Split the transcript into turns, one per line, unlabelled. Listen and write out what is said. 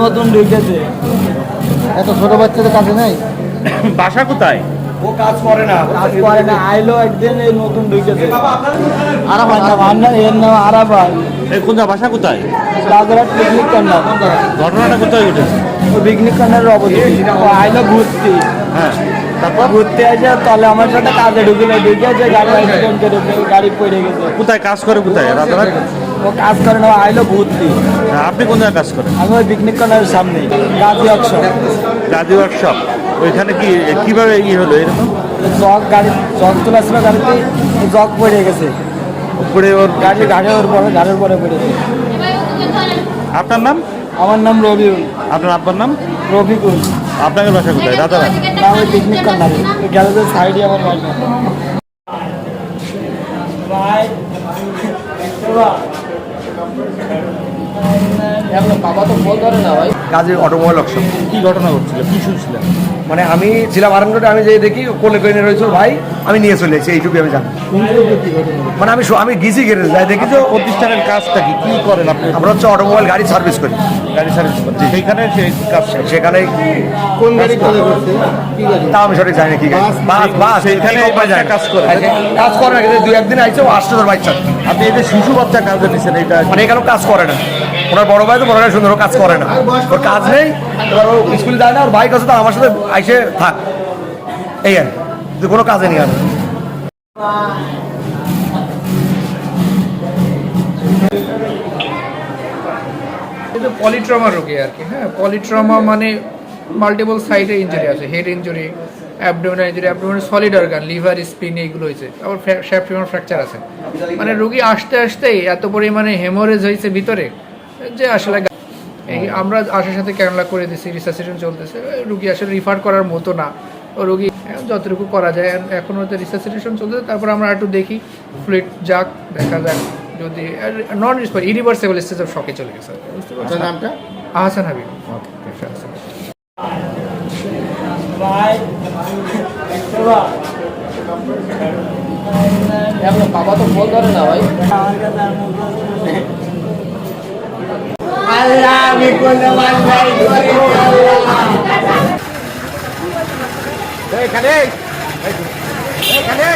নতুন ঢুকেছে।
এত ছোট বাচ্চাদের কাছে নাই?
বাসা কোথায়?
ও কাজ করে না।
কাজ করে না আইলো একদিন এই নতুন ঢুকেছে। আরাফাত নাম আন্না এর নাম আরাফাত।
এই কোন? বাসা কোথায়?
রাজারহাট পিকনিক কর্নার
ঘটনাটা কোথায় ঘটেছে?
ও পিকনিক কর্নারের অপোজিট ও আইলো ঘুরতে।
হ্যাঁ
তারপর? ঘুরতে আসে তাহলে আমার সাথে কাজে ঢুকিল ঢুকে গাড়ি অ্যাক্সিডেন্ট করে গাড়ি পড়ে গেছে।
কোথায়? কাজ করে কোথায়?
ও কাজ করে না ও আইলো ঘুরতে।
আপনি কোন জায়গায় কাজ করেন?
আমি ওই পিকনিক কর্নারের সামনে গাজী অক্সর
গাজী ওয়ার্কশপ ওইখানে কি কীভাবে ই হলো এরকম?
জগ গাড়ি জগ তোলা ছিল গাড়িতে জগ পড়ে গেছে।
উপরে ওর
গাড়ি গাড়ির ওর পরে গাড়ির পরে পড়েছে
আপনার নাম?
আমার নাম রবিউল।
আপনার আব্বার নাম?
রফিকুল।
আপনাদের বাসা কোথায়? রাতারাত
না ওই পিকনিক কর্নারে ওই গ্যারেজের সাইডে আমার বাসা এখন বাবা তো ফোন ধরে না ভাই।
কাজের অটোমোবাইল অপশন
কি ঘটনা ঘটছিল? কি শুনছিলেন?
মানে আমি ছিলাম আরামগড়ে আমি যে দেখি কোলে করে রয়েছে ভাই আমি নিয়ে চলে এসেছি এইটুকু আমি জানি। মানে আমি আমি গিয়েছি গেড়ে যাই দেখি যে
প্রতিষ্ঠানের কাজটা কি কি করেন আপনি?
আমরা হচ্ছে অটোমোবাইল গাড়ি সার্ভিস করি।
গাড়ি সার্ভিস করছেন সেইখানে সেই কাজটা
সেখানে
কোন গাড়ি কাজে করছে?
তা আমি সঠিক জানি না কি গাড়ি। বাস বাস
কাজ করে।
আচ্ছা, কাজ করে না কিন্তু দুই একদিন আইছে ও আসছে তোর বাচ্চা
আপনি এই যে শিশু বাচ্চা কাজে নিছেন এটা
মানে এখানেও কাজ করে না। ওনার বড় ভাই তো বড় ভাই সুন্দর কাজ করে না। ওর কাজ নেই, এবার ও স্কুলে যায় না, ওর ভাই কাছে তো আমার সাথে আইসে থাক এই আর। কোনো কাজে নেই আর
পলিট্রমা রোগী আর কি হ্যাঁ পলিট্রমা মানে মাল্টিপল সাইডে ইঞ্জুরি আছে head injury abdominal injury abdominal solid organ liver spleen এগুলো হয়েছে আবার শ্যাফটিমার ফ্র্যাকচার আছে মানে রুগী আসতে আসতেই এত পরিমাণে হেমোরেজ হয়েছে ভিতরে, যে আসলে এই আমরা আসার সাথে ক্যানলা করে দিছি রিসার্সেশন চলতেছে। রুগী আসলে রিফার করার মতো না। ও রুগী যতটুকু করা যায় এখন হয়তো রিসার্সেশন চলতেছে। তারপর আমরা একটু দেখি ফ্লুইড যাক দেখা যাক। যদি non response irreversible stage of শকে চলে গেছে। বুঝতে পারছেন
নামটা?
আহসান হাবিব।
বাবা তো ফোন ধরে না ভাই।
আল্লাহ। আমি কোনো অন্যায় করি
এখানে এখানে।